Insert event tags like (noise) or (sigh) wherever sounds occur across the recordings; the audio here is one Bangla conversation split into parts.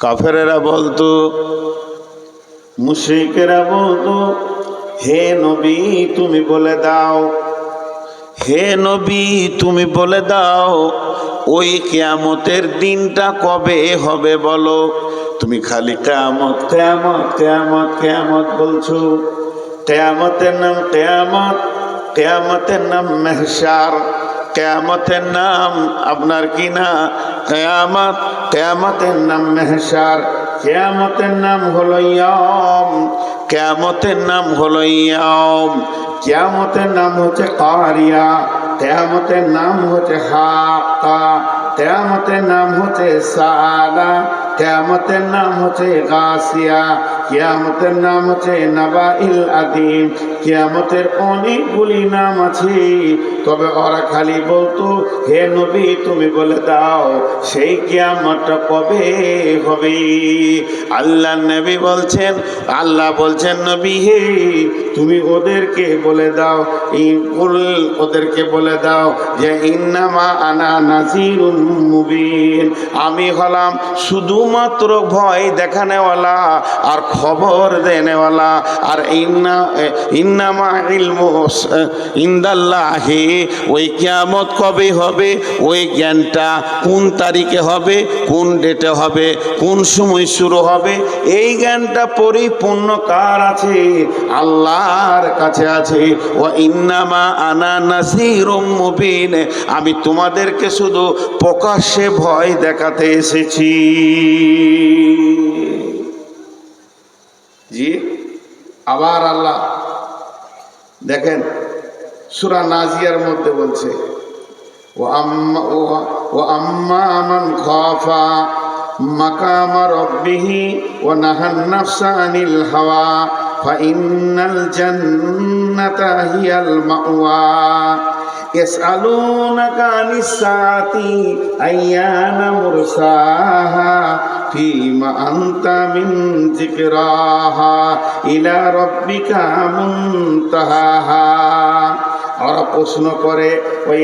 কাফেরেরা বলতো, মুশরিকেরা বলতো, হে নবী তুমি বলে দাও, হে নবী তুমি বলে দাও, ওই কেয়ামতের দিনটা কবে হবে বলো? তুমি খালি কেয়ামত কেয়ামত কেয়ামত কেয়ামত বলছো। কেয়ামতের নাম কেয়ামত, কেয়ামতের নাম মেহসার কেয়ামতের নাম আপনার কি না? কেয়ামত, কেয়ামতের নাম মেহসার, কেয়ামতের নাম হলো ইয়ম, কেয়ামতের নাম হলো ইয়ম, কেয়ামতের নাম হচ্ছে কারিয়া, কেয়ামতের নাম হচ্ছে হাকা কেয়ামতের নাম হচ্ছে সালা কেয়ামতের নাম হচ্ছে গাছিয়া, কেয়ামতের নাম হচ্ছে নাবাইল আদিম। কেয়ামতের অনেকগুলি নাম আছে, তবে ওরা খালি বলতো, হে নবী, তুমি বলে দাও, সেই কেয়ামতটা কবে হবে? আল্লাহ নবী বলছেন, আল্লাহ বলছেন, নবী হে, তুমি ওদেরকে বলে দাও, এই কুল ওদেরকে বলে দাও যে, ইন্নামা আনা নাজিরুন মুবিন। আমি হলাম শুধুমাত্র ভয় দেখানেওয়ালা আর খবর দেনেওয়ালা। আর ইন্না ইন্নামা ইলমু ইন্দাল্লাহি। ওই কিয়ামত কবে হবে? ওই জ্ঞানটা কোন তারিখে হবে? কোন ডেটে হবে? কোন সময় শুরু হবে? এই জ্ঞানটা পরিপূর্ণ কার আছে? আল্লাহর কাছে আছে। ও ইন্নামা আনা নাসিরুম মুবিন। আমি তোমাদেরকে শুধু প্রকাশ্যে ভয় দেখাতে এসেছি। জি, আবার আল্লাহ, দেখেন, সুরা নাজিয়ার মধ্যে বলছে ও আম্মা ও আম্মা আমান খফা মাকাম রব্বিহি ও নাহান নাফসা আনিল হাওয়া ফাইন্নাল জান্নাতা হিয়াল মাওয়া। يسألونك عن الساعة أيان مرساها فيما أنت من ذكراها إلى ربك منتهاها ওরা প্রশ্ন করে ওই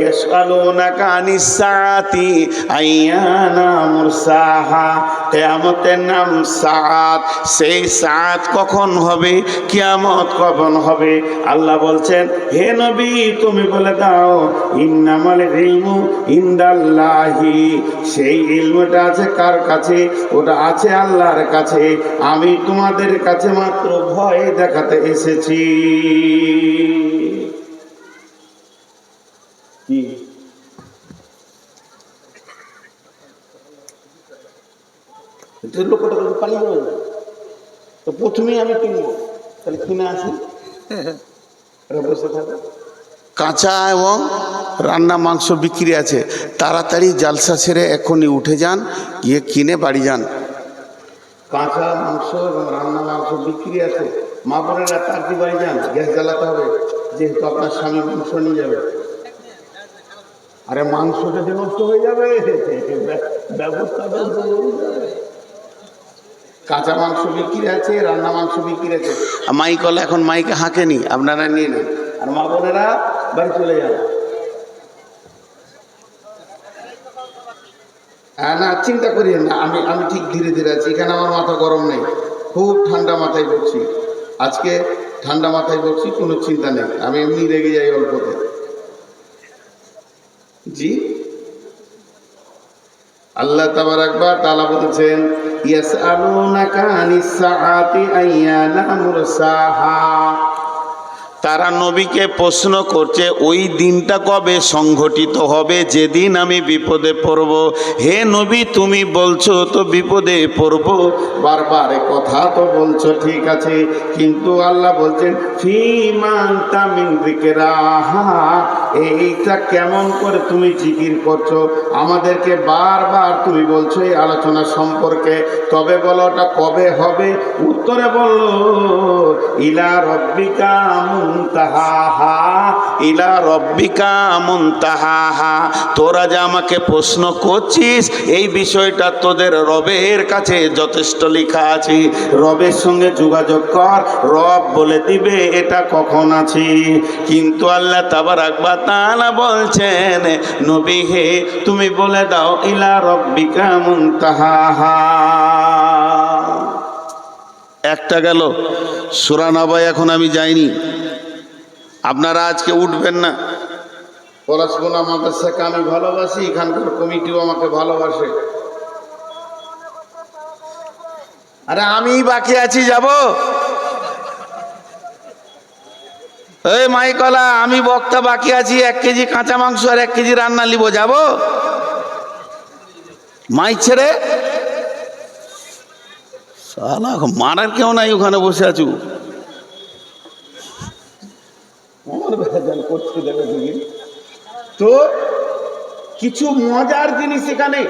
আনিসাতি আইয়ানা মুরসাহা? কিয়ামতের নাম সাত সেই সাত কখন হবে? কিয়ামত কখন হবে? আল্লাহ বলছেন, হে নবী, তুমি বলে দাও, ইন্নামাল ইলমু ইন্দাল্লাহি। সেই ইলমটা আছে কার কাছে? ওটা আছে আল্লাহর কাছে। আমি তোমাদের কাছে মাত্র ভয় দেখাতে এসেছি। কি? লোকটা কিন্তু পালিয়ে যাবে না। তো প্রথমেই আমি কিনবো। তাহলে কিনে আসি। বসে থাকে। কাঁচা এবং রান্না মাংস বিক্রি আছে। তাড়াতাড়ি জালসা ছেড়ে এখনই উঠে যান গিয়ে কিনে বাড়ি যান। কাঁচা মাংস এবং রান্না মাংস বিক্রি আছে। মা বোনেরা তাড়াতাড়ি বাড়ি যান। গ্যাস জ্বালাতে হবে। যেহেতু আপনার স্বামী মাংস নিয়ে যাবে। আরে মাংস যদি নষ্ট হয়ে যাবে। ব্যবস্থা কাঁচা মাংস বিক্রি আছে রান্না মাংস বিক্রি আছে। মাইক হলে এখন মাইকে হাঁকেনি আপনারা নিয়ে নেন। আর মা বোনেরা বাড়ি চলে যান। হ্যাঁ না চিন্তা করি না আমি আমি ঠিক ধীরে ধীরে আছি। এখানে আমার মাথা গরম নেই। খুব ঠান্ডা মাথায় বলছি আজকে ঠান্ডা মাথায় বলছি কোনো চিন্তা নেই। আমি এমনি রেগে যাই অল্পতে। জি। আল্লাহ তাবার একবার তালা বলছেন ইয়াসআলুনাকা আনিস সাআতি আইয়ানা মুরসাহা তারা নবীকে প্রশ্ন করছে, ওই দিনটা কবে সংঘটিত হবে? যেদিন আমি বিপদে পড়ব? হে নবী, তুমি বলছো তো বিপদে পড়ব? বারবার কথা তো বলছো, ঠিক আছে। কিন্তু আল্লাহ বলছেন এইটা কেমন করে তুমি জিকির করছ? আমাদেরকে বারবার তুমি বলছো এই আলোচনা সম্পর্কে। তবে বলো, ওটা কবে হবে? উত্তরে বলল ইলা রব্বিকা মুনতাহাহা ইলা রব্বিকা মুনতাহাহা। তোরা যে আমাকে প্রশ্ন করছিস, এই বিষয়টা তোদের রবের কাছে যথেষ্ট লেখা আছে। রবের সঙ্গে যোগাযোগ কর, রব বলে দিবে, এটা কখন আছে? কিন্তু আল্লাহ তাবার আকবার তাআলা বলছেন, নবী হে, তুমি বলে দাও, ইলা রব্বিকা মুনতাহাহা। একটা গেল। সুরানাবাই এখন আমি যাইনি। আপনারা আজকে উঠবেন না। পড়াশোনা মাদ্রাসাকে আমি ভালোবাসি, এখানকার কমিটিও আমাকে ভালোবাসে। আরে আমি বাকি আছি, যাব? এই মাইকলা, আমি বক্তা বাকি আছি, এক কেজি কাঁচা মাংস আর এক কেজি রান্না নিব, যাব? মাই ছেড়ে? মারার কেউ নাই ওখানে বসে আছু। আমার ভেজাল করতে দেবে তুমি তো কিছু মজার জিনিস এখানে।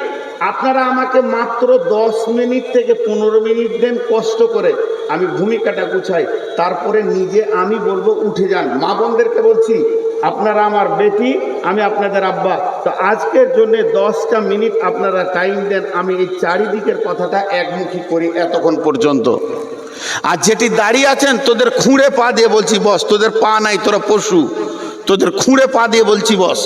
আপনারা আমাকে মাত্র দশ মিনিট থেকে পনেরো মিনিট দেন কষ্ট করে। আমি ভূমিকাটা গুছাই। তারপরে নিজে আমি বলব, উঠে যান। মা বোনদেরকে বলছি, আপনারা আমার বেটি, আমি আপনাদের আব্বা। তো আজকের জন্য দশটা মিনিট আপনারা টাইম দেন। আমি এই চারিদিকের কথাটা একমুখী করি এতক্ষণ পর্যন্ত। আর যেটি দাঁড়িয়ে আছেন, তোদের খুঁড়ে পা দিয়ে বলছি, বস, তোদের পা নাই, তোরা পশু। তোদের খুঁড়ে পা দিয়ে বলছি, বস,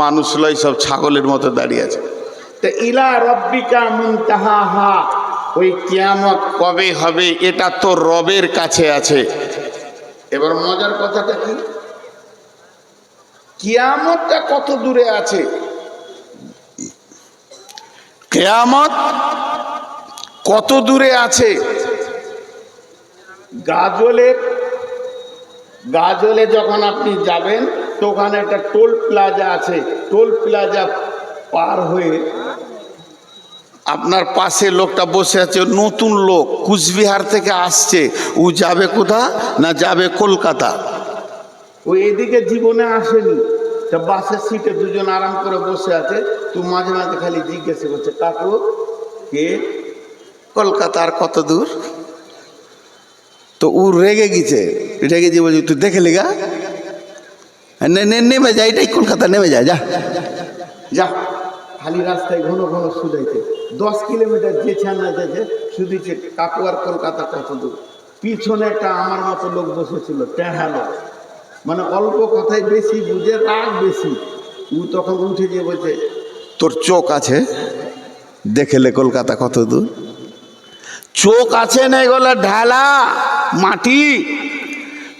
মানুষ লয় সব ছাগলের মতো দাঁড়িয়ে আছে। তো ইলা রব্বিকা মুনতাহা ওই কিয়ামত কবে হবে, এটা তো রবের কাছে আছে। এবার মজার কথাটা কি? কিয়ামতটা কত দূরে আছে? কেয়ামত কত দূরে আছে? গাজলে গাজলে যখন আপনি যাবেন, তো ওখানে একটা টোল প্লাজা আছে। টোল প্লাজা পার হয়ে আপনার পাশে লোকটা বসে আছে, নতুন লোক, কুচবিহার থেকে আসছে। ও যাবে কোথা না যাবে কলকাতা? ও এদিকে জীবনে আসেনি। তা বাসের সিটে দুজন আরাম করে বসে আছে, তো মাঝে মাঝে খালি জিজ্ঞেস করছে, কাকু, কে? কলকাতার কত দূর? তো ও রেগে গেছে। রেগে যে বলছে তুই দেখে লেগা? নে নে নেমে যা এটাই কলকাতা নেমে যা যা। যা। খালি রাস্তায় ঘন ঘন শুধাইছে। দশ কিলোমিটার যে ছানা যেছে শুধিছে কাকুয়ার কলকাতা কত দূর। পিছনে একটা আমার মতো লোক বসেছিল টেঁড়া লোক মানে অল্প কথায় বেশি বুঝে রাগ বেশি। ও তখন উঠে গিয়ে বলছে তোর চোখ আছে? দেখেলে কলকাতা কত দূর? চোখ আছে না এগুলো ঢালা? মাটি?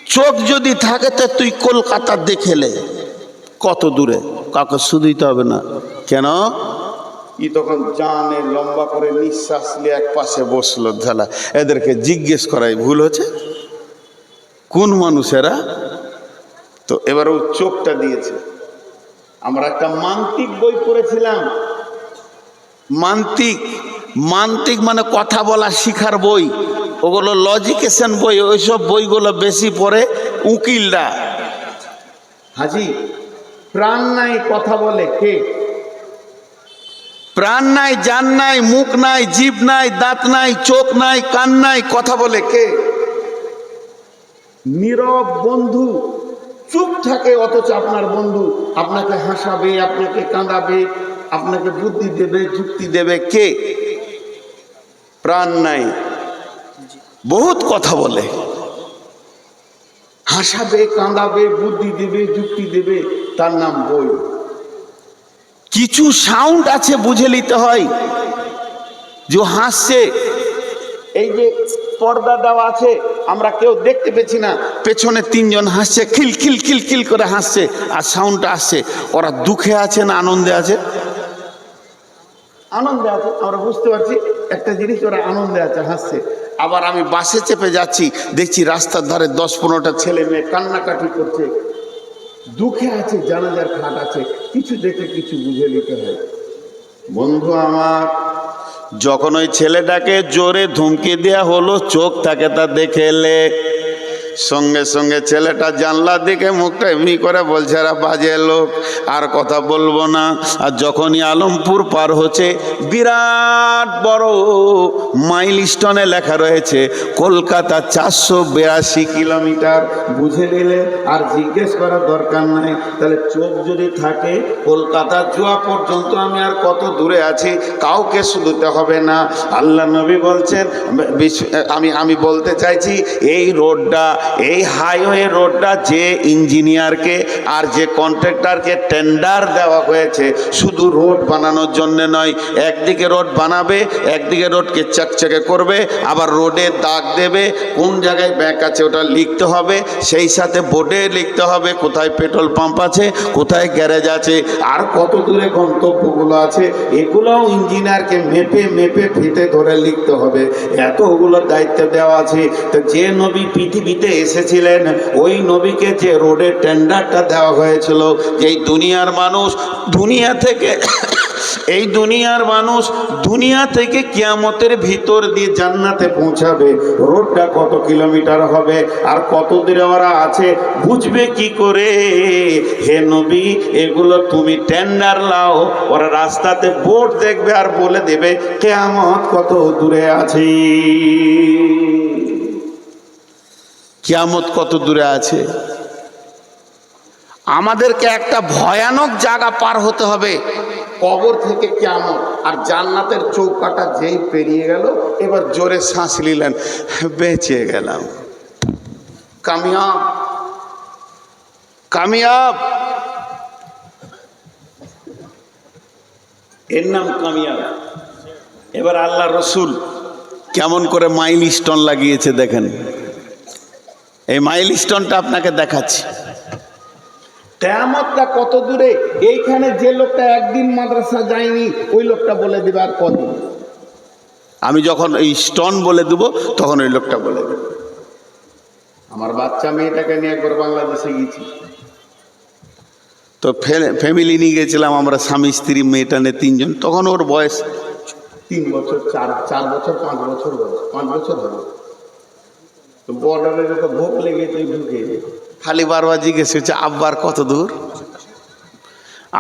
চোখ যদি থাকে তো তুই কলকাতা দেখেলে কত দূরে? কাউকে শুধিতে হবে না। কেন? ই তখন জানে, লম্বা করে নিঃশ্বাস নিয়ে এক পাশে বসল ঢালা। এদেরকে জিজ্ঞেস করাই ভুল হচ্ছে। কোন মানুষেরা? তো এবার ও চোখটা দিয়েছে। আমরা একটা মান্তিক বই পড়েছিলাম। মান্তিক। মান্তিক মানে কথা বলা শিখার বই। ওগুলো লজিকেশন বই ওইসব বইগুলো বেশি পড়ে উকিলরা। হাজি প্রাণ নাই কথা বলে কে? প্রাণ নাই জান নাই মুখ নাই জিভ নাই দাঁত নাই চোখ নাই কান নাই কথা বলে কে? নীরব বন্ধু চুপ থাকে অথচ আপনার বন্ধু। আপনাকে হাসাবে আপনাকে কাঁদাবে আপনাকে বুদ্ধি দেবে যুক্তি দেবে কে? প্রাণ নাই। বহুত কথা বলে। হাসাবে, কাঁদাবে, বুদ্ধি দেবে, যুক্তি দেবে, তার নাম বই। কিছু সাউন্ড আছে বুঝে নিতে হয়, যে হাসছে। এই যে পর্দা দেওয়া আছে, আমরা কেউ দেখতে পেছি না। পেছনে তিনজন হাসছে, খিল খিল খিল খিল করে হাসছে, আর সাউন্ডটা আসছে। ওরা দুঃখে আছে না আনন্দে আছে? আনন্দে আছে, আমরা বুঝতে পারছি, একটা জিনিস ওরা আনন্দে আছে, হাসছে। আবার আমি বাসে চেপে যাচ্ছি, দেখছি রাস্তার ধারে দশ পনেরোটা ছেলে মেয়ে কান্নাকাটি করছে। দুঃখে আছে, জানাজার খাট আছে, কিছু দেখে কিছু বুঝে নিতে হয়। বন্ধু আমার, যখন ওই ছেলেটাকে জোরে ধমকি দেয়া হলো, চোখ তাকে তা দেখে এলে সঙ্গে সঙ্গে ছেলেটা জানলার দিকে মুখটা এমনি করে বলছে, এরা বাজে লোক, আর কথা বলব না। আর যখনই আলমপুর পার হচ্ছে, বিরাট বড় মাইল স্টোনে লেখা রয়েছে, কলকাতা চারশো বিরাশি কিলোমিটার। বুঝে নিলে আর জিজ্ঞেস করার দরকার নাই। তাহলে চোখ যদি থাকে, কলকাতা জুয়া পর্যন্ত আমি আর কত দূরে আছি, কাউকে শুধুতে হবে না। আল্লাহ নবী বলছেন, আমি আমি বলতে চাইছি, এই রোডটা এই হাইওয়ে রোডটা যে ইঞ্জিনিয়ারকে আর যে কন্ট্রাক্টরকে টেন্ডার দেওয়া হয়েছে, শুধু রোড বানানোর জন্য নয়, একদিকে রোড বানাবে, একদিকে রোডকে চকচকে করবে, আবার রোডে দাগ দেবে, কোন জায়গায় ব্যাঙ্ক আছে ওটা লিখতে হবে, সেই সাথে বোর্ডে লিখতে হবে কোথায় পেট্রোল পাম্প আছে, কোথায় গ্যারেজ আছে, আর কত দূরে গন্তব্যগুলো আছে, এগুলোও ইঞ্জিনিয়ারকে মেপে মেপে ফিতে ধরে লিখতে হবে। এতগুলো দায়িত্ব দেওয়া আছে। তো যে নবী পৃথিবীতে এসেছিলেন। ওই নবীকে যে রোডের টেন্ডারটা দেওয়া হয়েছিল যে দুনিয়ার মানুষ দুনিয়া থেকে (coughs) এই দুনিয়ার মানুষ দুনিয়া থেকে কিয়ামতের ভিতর দিয়ে জান্নাতে পৌঁছাবে। রোডটা কত কিলোমিটার হবে আর কত দূরে ওরা আছে, বুঝবে কি করে? হে নবী, এগুলো তুমি টেন্ডার লাও, ওরা রাস্তাতে বোর্ড দেখবে আর বলে দেবে, কেয়ামত কত দূরে আছে। কিয়ামত কত দূরে আছে? আমাদেরকে একটা ভয়ানক জায়গা পার হতে হবে। কবর থেকে কেমন আর জান্নাতের চৌকাটা যেই পেরিয়ে গেল, এবার জোরে শ্বাস নিলেন, বেঁচে গেলাম। কামিয়াব কামিয়াব। এর নাম কামিয়াব। এবার আল্লাহ রসুল কেমন করে মাইল স্টোন লাগিয়েছে দেখেন। এই মাইল স্টোনটা আপনাকে দেখাচ্ছি। কেয়ামতটা কত দূরে? এইখানে যে লোকটা একদিন মাদ্রাসা যায়নি ওই লোকটা বলে দেবে আর কদিন। আমি যখন এই স্টোন বলে দেব তখন ওই লোকটা বলে দেবে। আমার বাচ্চা মেয়েটাকে নিয়ে একবার বাংলাদেশে গিয়েছি। তো ফ্যামিলি নিয়ে গেছিলাম আমরা স্বামী স্ত্রী মেয়েটা নিয়ে তিনজন। তখন ওর বয়স তিন বছর চার চার বছর পাঁচ বছর বয়স পাঁচ বছর হবে। বর্ডারে যত ভোগ লেগেছে ঢুকে খালি বারবার জিজ্ঞেস হচ্ছে আব্বার কত দূর?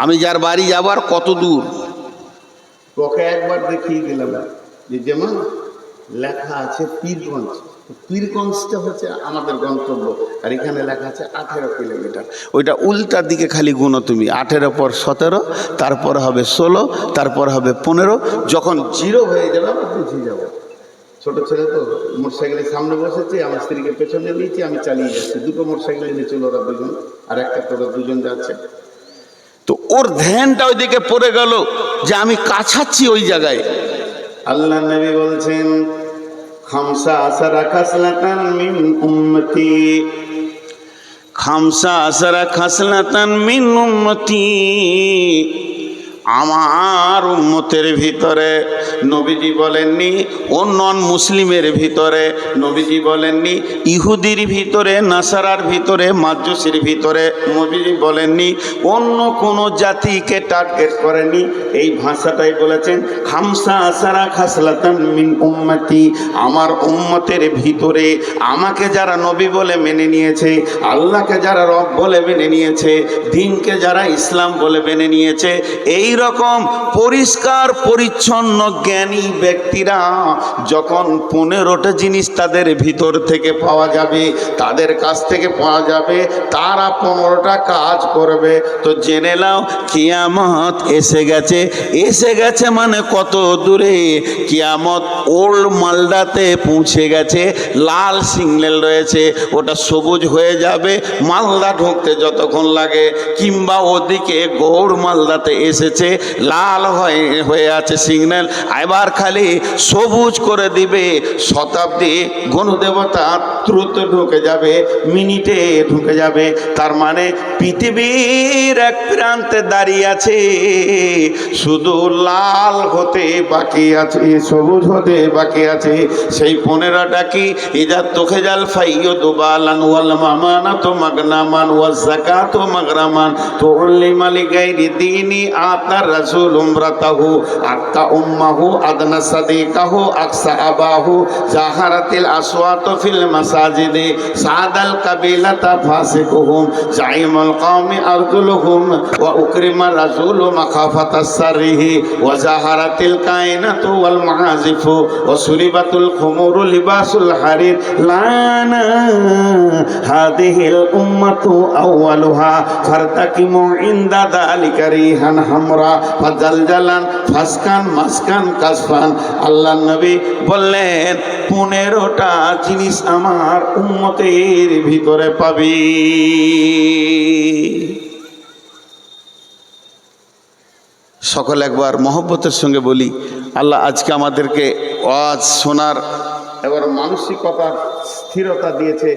আমি যার বাড়ি যাবার কত দূর? তোকে একবার দেখিয়ে দিলাম যে যেমন লেখা আছে পীরগঞ্জ। পীরগঞ্জটা হচ্ছে আমাদের গন্তব্য আর এখানে লেখা আছে আঠেরো কিলোমিটার। ওইটা উল্টার দিকে খালি গুনো তুমি আঠেরো পর সতেরো তারপর হবে ষোলো তারপর হবে পনেরো যখন জিরো হয়ে যাবে আমরা বুঝিয়ে যাব। ছোট ছেলে তো মোটরসাইকেলের সামনে বসেছে আমার স্ত্রীকে পেছনে নিয়েছি আমি চালিয়ে যাচ্ছি। দুটো মোটরসাইকেল নিয়েছিল ওরা দুজন আর একটা তোরা দুজন যাচ্ছে। তো ওর ধ্যানটা ওইদিকে পড়ে গেল যে আমি কাছাচ্ছি ওই জায়গায়। আল্লাহ নবী বলছেন খামসা আসারা খাসলাতান মিন উম্মতি। খামসা আসারা খাসলাতান মিন উম্মতি। আমার উম্মতের ভিতরে নবীজি বলেননি নন মুসলিমের ভিতরে নবীজি বলেননি, ইহুদির ভিতরে, নাসারার ভিতরে মাজুসির ভিতরে নবীজি বলেননি, অন্য কোনো জাতিকে টার্গেট করেনি এই ভাষাটাই বলেছেন, খামসা আসারা খাসলাতান মিন উম্মতি, আমার উম্মতের ভিতরে আমাকে যারা নবী বলে মেনে নিয়েছে, আল্লাহকে যারা রব বলে মেনে নিয়েছে, দিনকে যারা ইসলাম বলে মেনে নিয়েছে, এই রকম পরিষ্কার, পরিচ্ছন্ন, জ্ঞানী ব্যক্তিরা যখন পনেরোটা জিনিস তাদের ভিতর থেকে পাওয়া যাবে, তাদের কাছ থেকে পাওয়া যাবে, তারা পনেরোটা কাজ করবে। তো জেনে নাও, কিয়ামত এসে গেছে। এসে গেছে মানে কত দূরে? কিয়ামত ওল্ড মালদাতে পৌঁছে গেছে। লাল সিগন্যাল রয়েছে। ওটা সবুজ হয়ে যাবে। মালদা ঢুকতে যতক্ষণ লাগে, কিংবা ওদিকে গৌড় মালদাতে এসেছে। লাল হয়ে আছে সিগন্যাল। এবার খালি সবুজ করে দিবে, শতাব্দী গণদেবতা দ্রুত ঢুকে যাবে, মিনিটে ঢুকে যাবে। তার মানে পৃথিবীর এক প্রান্তে দাঁড়িয়ে আছে, শুধু লাল হতে বাকি আছে, সবুজ হতে বাকি আছে। সেই পনেরোটা কি? ইজা তোখে জাল ফাইয় দুবালান ওয়াল মামানা তো মাগনামান ওয়াল জাকাত মাগরামান। তো উল্লি মালিক গাইরি দিনী আতার রাসূল উমরাতাহু, আক্কা উম্মাহু আদনা সাদিকাহু, আকসা আবাহু, জাহারাতিল আসওয়াত ফিল মাসাজিদে, সাদাল কাবিলাতা ফাসিকুহুম, জাইমুল কওমি আরজুলুহুম, ওয়া উকরিমা রাসূল মাখাফাতা সারিহি ওয়া জাহারাতিল কায়নাতু ওয়াল মাহাজিফু ওয়া সুরিবাতুল খুমুরু লিবাসুল হারির, লানা হাদিহিল উম্মাতু আউয়ালুহা ফারতাকিমু ইনদা দালিকা রিহান হামরা। আল্লাহ নবী বললেন, পনেরোটা জিনিস আমার উম্মতের ভিতরে পাবি। সকল একবার মহব্বতের সঙ্গে বলি, আল্লাহ আজকে আমাদেরকে আজ শোনার এবার মানসিকতার স্থিরতা দিয়েছে,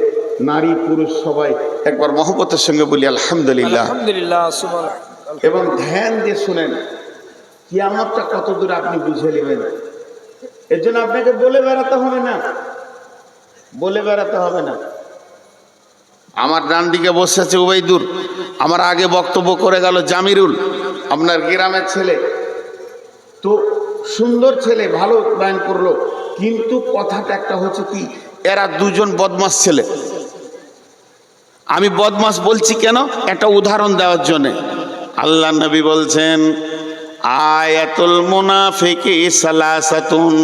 নারী, পুরুষ সবাই। একবার মহব্বতের সঙ্গে বলি, আলহামদুলিল্লাহ। আলহামদুলিল্লাহ এবং ধ্যান দিয়ে শুনেন কিয়ামতটা কত দূর আপনি বুঝে নেবেন। এর জন্য আপনাকে বলে বেড়াতে হবে না। বলে বেড়াতে হবে না। আমার ডান দিকে বসে আছে উবাইদুর। আমার আগে বক্তব্য করে গেল জামিরুল আপনার গ্রামের ছেলে। তো সুন্দর ছেলে ভালো গান করল। কিন্তু কথাটা একটা হচ্ছে কি এরা দুজন বদমাস ছেলে। আমি বদমাস বলছি কেন? একটা উদাহরণ দেওয়ার জন্যে। আল্লাহ নবী বলছেন আয়াতুল মুনাফিকি সালাসাতুন।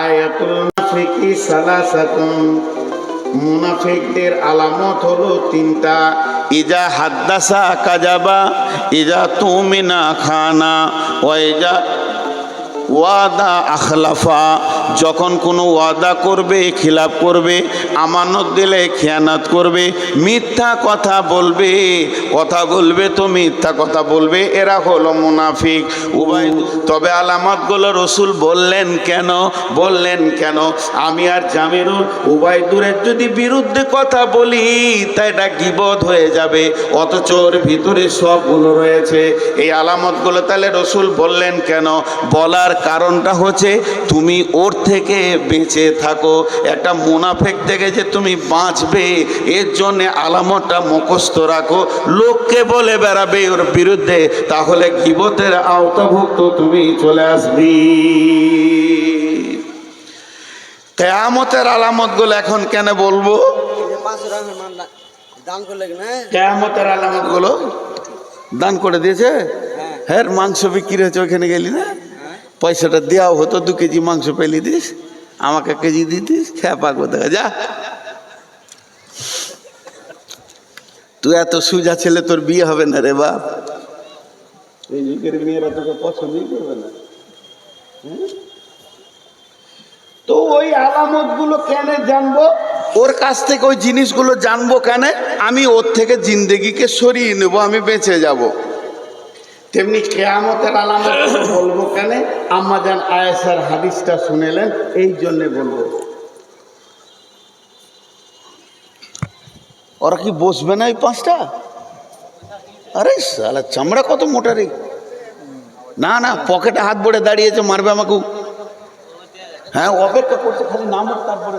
আয়াতুল মুনাফিকি সালাসাতুন। মুনাফিকদের আলামত হলো তিনটা। ইজা হাদ্দাসা কাজাবা ইজা তুমিনা খানা ওয়াইজা ওয়াদা আখলাফা, যখন কোনো ওয়াদা করবে, খিলাফ করবে, আমানত দিলে খেয়ানাত করবে, মিথ্যা কথা বলবে কথা বলবে তো মিথ্যা কথা বলবে, এরা হলো মুনাফিক। উভয় তবে আলামতগুলো রসুল বললেন কেন? বললেন কেন? আমি আর জামিরুল উভয় দূরের যদি বিরুদ্ধে কথা বলি, তা এটা গিবদ হয়ে যাবে, অথচ ওর ভিতরে সবগুলো রয়েছে। এই আলামতগুলো তাহলে রসুল বললেন কেন? বলার কারণটা হচ্ছে তুমি ওর থেকে বেঁচে থাকো। একটা মুনাফেক থেকে যে তুমি বাঁচবে এর জন্যে আলামতটা মুখস্থ রাখো। লোককে বলে বেড়াবে ওর বিরুদ্ধে তাহলে গিবতের আওতাভুক্ত তুমি চলে আসবি। কেয়ামতের আলামতগুলো এখন কেন বলব? কেয়ামতের আলামতগুলো দান করে দিয়েছে? হ্যাঁ। হ্যাঁ মাংস বিক্রি হয়েছে ওখানে গেলি না? পয়সাটা দেওয়া হতো দু কেজি মাংস পেলি দিস আমাকে কেজি দিয়ে দিস খেয়া পাকবো দেখা যা। তুই এত সুজা ছেলে তোর বিয়ে হবে না রে বাপ। এই যুগের মেয়েরা তোকে পছন্দই করবে না। হুম? তো ওই আলামতগুলো কেন জানব? ওর কাছ থেকে ওই জিনিসগুলো জানব কেন? আমি ওর থেকে জিন্দেগিকে সরিয়ে নেব আমি বেঁচে যাব। তেমনি কেয়ামতের আলামত (laughs) বলব কেন? আম্মা যান আয়েসার হাদিসটা শুনেলেন এই জন্যে বলব। ওরা কি বসবে না এই পাঁচটা? আরে সালা চামড়া কত মোটা রে। না না পকেটে হাত বড়ে দাঁড়িয়েছে মারবে আমাকে। হ্যাঁ অপেক্ষা করছে খালি নাম হোক তারপরে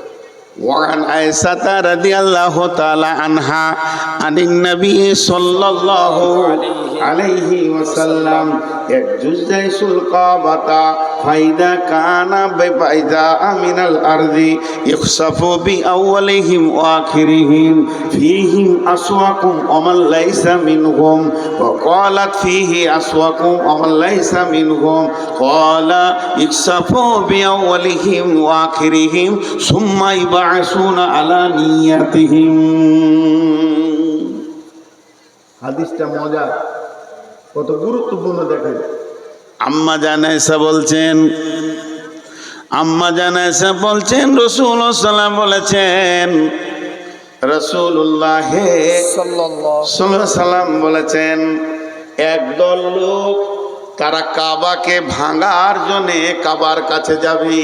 وعن عائشة رضي الله تعالى عنها عن النبي صلى الله عليه وسلم يجوز القابة ফাইদা কানা বেপাইদা আমিনাল আরদি ইখসাফু বি আউয়ালিহিম ওয়া আখিরিহিম ফিহিম আসওয়াকুম ওমান লাইসা মিনহুম ওয়া ক্বালাত ফিহি আসওয়াকুম ওমান লাইসা মিনহুম ক্বালা ইখসাফু বি আউয়ালিহিম ওয়া আখিরিহিম সুম্মা ইবাসুনা আলা নিয়াতিহিম হাদিসটা মজা কত গুরুত্বপূর্ণ দেখা যায় আম্মা জানাইসা বলছেন আম্মা জানাইসা বলছেন রসুল সাল্লাম বলেছেন রসুল্লাহ সাল্লাম বলেছেন একদল লোক তারা কাবাকে ভাঙার জন্যে কাবার কাছে যাবে।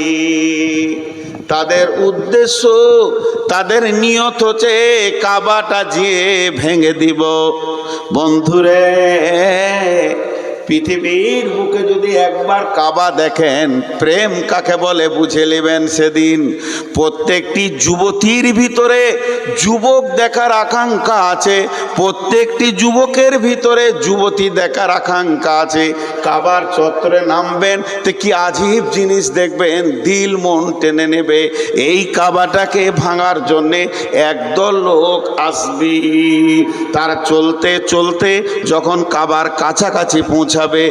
তাদের উদ্দেশ্য তাদের নিয়ত হচ্ছে কাবাটা যে ভেঙে দিব। বন্ধুরে পৃথিবীর বুকে যদি একবার কাবা দেখেন, প্রেম কাকে বলে বুঝে নেবেন সেদিন। প্রত্যেকটি যুবতীর ভিতরে যুবক দেখার আকাঙ্ক্ষা আছে, প্রত্যেকটি যুবকের ভিতরে যুবতী দেখার আকাঙ্ক্ষা আছে। কাবার চত্বরে নামবেন, তো কি আজীব জিনিস দেখবেন, দিল মন টেনে নেবে। এই কাবাটাকে ভাঙার জন্যে একদল লোক আসবি। তার চলতে চলতে যখন কাবার কাছাকাছি পৌঁছাবে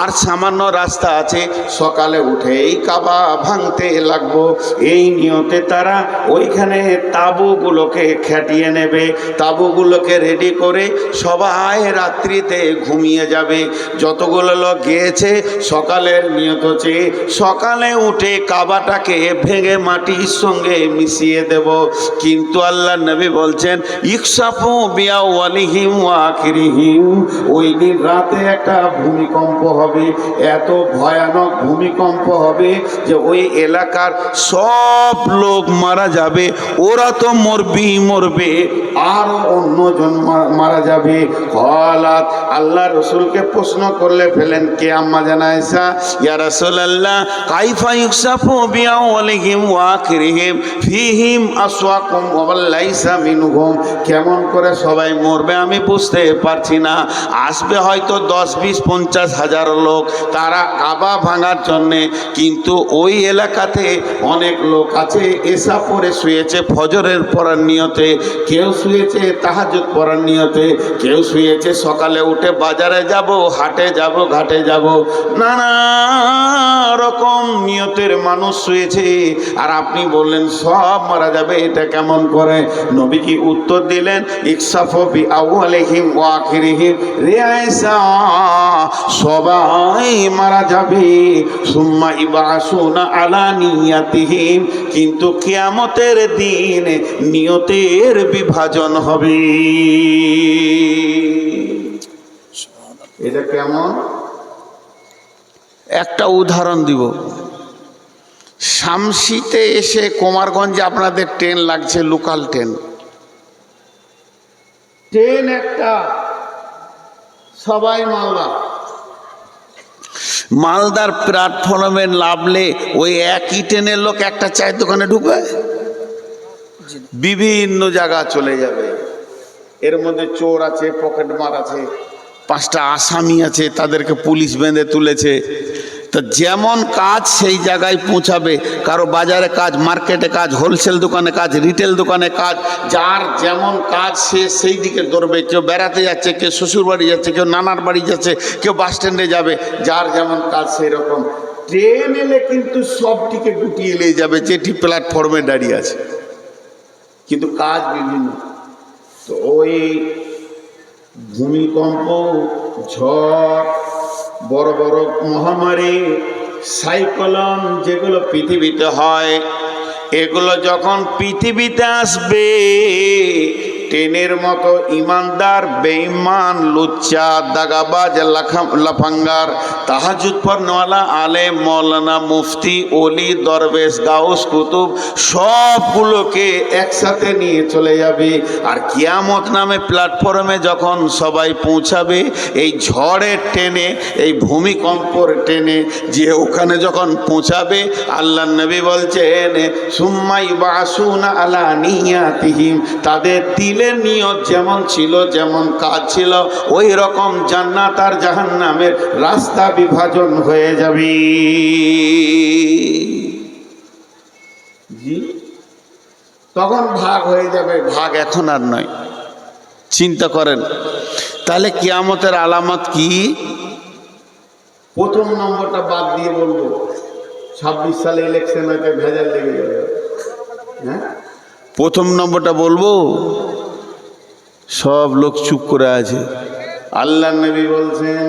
আর সামান্য রাস্তা আছে, সকালে উঠে এই কাবা ভাঙতে লাগবো। এই নিয়তে তারা ওইখানে তাঁবুগুলোকে খেটিয়ে নেবে। তাঁবুগুলোকে রেডি করে সবাই রাত্রিতে ঘুমিয়ে যাবে। যতগুলো লোক গিয়েছে, সকালের নিয়ত চেয়ে সকালে উঠে কাবাটাকে ভেঙে মাটির সঙ্গে মিশিয়ে দেব। কিন্তু আল্লাহ নবী বলছেন, ইকসাফু বিয়া ওয়ালিহিম ওয়াকিরিহিম ওই দিন রাতে একটা ভূমিকম্প হবে, এত ভয়ানক ভূমিকম্প হবে যে ওই এলাকার সব লোক মারা যাবে, ওরা তো মরবি মরবে, আর অন্যজন মারা যাবে। আল্লাহ রসুলকে প্রশ্ন করলে ফেলেন, কে আম্মা জানাইসা ইয়া রসুল আল্লাহ কাইফা ইউসাফু বিয়া ওয়ালিহিম ওয়াকিরিহিম ফিহিম আসওয়াকুম ওয়াল্লাইসা মিনহুম। কেমন করে সবাই মরবে আমি বুঝতে পারছি না। আসবে হয়তো দশ বিশ, পঞ্চাশ হাজার লোক তারা কাবা ভাঙার জন্যে, কিন্তু ওই এলাকাতে অনেক লোক আছে, এসা পরে শুয়েছে, ফজরের পড়ার নিয়তে, কেউ শুয়েছে তাহাজুদ পড়ার নিয়তে, কেউ শুয়েছে, সকালে উঠে বাজারে যাব, হাটে যাব, ঘাটে যাব, নানা রকম নিয়তের মানুষ শুয়েছে। আর আপনি বললেন, সব মারা যাবে, এটা কেমন করে? নবী কি উত্তর দিলেন, ইকসাফি আউয়ালিহিম ওয়া আখিরিহিম রে আয়েশা সবাই মারা যাবে। কিন্তু কিয়ামতের দিন নিয়তের বিভাজন হবে। এটা কেমন? একটা উদাহরণ দিব। শামসিতে এসে কুমারগঞ্জে আপনাদের ট্রেন লাগছে, লোকাল ট্রেন। ট্রেন একটা। সবাই মালদা। মালদার প্ল্যাটফর্মে নামলে ওই একই ট্রেনের লোক একটা চায়ের দোকানে ঢুকবে? বিভিন্ন জায়গা চলে যাবে। এর মধ্যে চোর আছে, পকেটমার আছে, পাঁচটা আসামি আছে, তাদেরকে পুলিশ বেঁধে তুলেছে। তো যেমন কাজ সেই জায়গায় পৌঁছাবে। কারও বাজারে কাজ, মার্কেটে কাজ, হোলসেল দোকানে কাজ, রিটেল দোকানে কাজ, যার যেমন কাজ সে সেই দিকে দৌড়বে। কেউ বেড়াতে যাচ্ছে, কেউ শ্বশুর বাড়ি যাচ্ছে, কেউ নানার বাড়ি যাচ্ছে, কেউ বাস স্ট্যান্ডে যাবে, যার যেমন কাজ সেই রকম। ট্রেন এলে কিন্তু সবটিকে গুটিয়ে নিয়ে যাবে যেটি প্ল্যাটফর্মে দাঁড়িয়ে আছে। কিন্তু কাজ বিভিন্ন। তো ওই ভূমিকম্প, ঝড় বড় বড় মহামারী সাইকলন যেগুলো পৃথিবীতে হয় এগুলো যখন পৃথিবীতে আসবে ট্রেনের মতো ইমানদার, বেঈমান, লুচ্চা, দাগাবাজ লাফাঙ্গার তাহাজুদ পর্নওয়ালা আলে, মৌলানা, মুফতি অলি দরবেশ, গাউস, কুতুব, সবগুলোকে একসাথে নিয়ে চলে যাবে। আর কিয়ামত নামে প্ল্যাটফর্মে যখন সবাই পৌঁছাবে, এই ঝড়ের ট্রেনে এই ভূমিকম্পর ট্রেনে যে ওখানে যখন পৌঁছাবে আল্লাহ নবী বলছেন, সুম্মাই বাসুনা আলা নিয়াতিহিম। তাদের দিলের নিয়ত যেমন ছিল, যেমন কাজ ছিল, ওই রকম জান্নাত আর জাহান্নামের রাস্তা বিভাজন হয়ে যাবে। তখন ভাগ হয়ে যাবে, ভাগ এখন আর নয়। চিন্তা করেন, তাহলে কিয়ামতের আলামত কি? প্রথম নম্বরটা বাদ দিয়ে বলব, ছাব্বিশ সালে ইলেকশন হয়তো ভেজাল লেগে যাবে। হ্যাঁ? প্রথম নম্বরটা বলব সব লোক চুপ করে আছে। আল্লাহ নবী বলছেন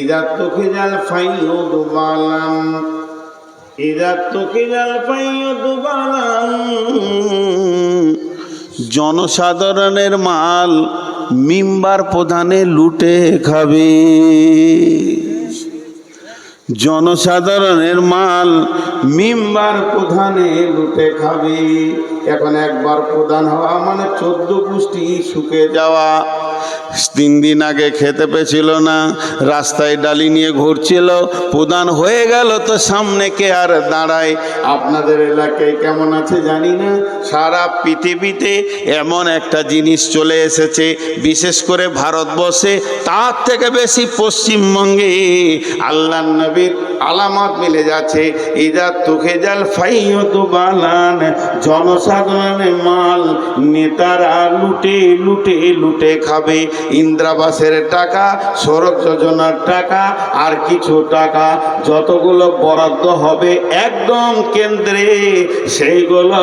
ইজাত তোকে জাল ফাইও দুবালাম ইজাত তোকে জাল ফাইও দুবালাম জনসাধারণের মাল মিম্বার প্রধানে লুটে খাবে। জনসাধারণের মাল মিম্বার প্রধানে লুটে খাবি। এখন একবার প্রধান হওয়া মানে চোদ্দ পুষ্টি শুকে যাওয়া। তিন দিন আগে খেতে পেছিল না, রাস্তায় ডালি নিয়ে ঘুরছিল প্রধান হয়ে গেল তো সামনে কে আর দাঁড়ায়। আপনাদের এলাকায় কেমন আছে জানি না, সারা পৃথিবীতে এমন একটা জিনিস চলে এসেছে, বিশেষ করে ভারতবর্ষে, তার থেকে বেশি পশ্চিমবঙ্গে। আল্লাহ নবীর আলামত মিলে যাচ্ছে। ইদা তুখে জাল ফাইয়ত বালান জনসাধারণের মাল নেতারা লুটে লুটে লুটে খাবে। ইন্দ্রাবাসের টাকা, সড়ক যোজনার টাকা, আর কিছু টাকা, যতগুলো বরাদ্দ হবে একদম কেন্দ্রে, সেইগুলো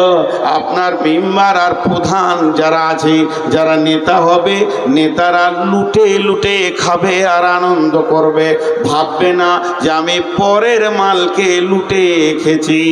আপনার মেম্বার আর প্রধান যারা আছে, যারা নেতা হবে, নেতারা লুটে লুটে খাবে আর আনন্দ করবে। ভাববে না যে আমি পরের মালকে লুটে খেছি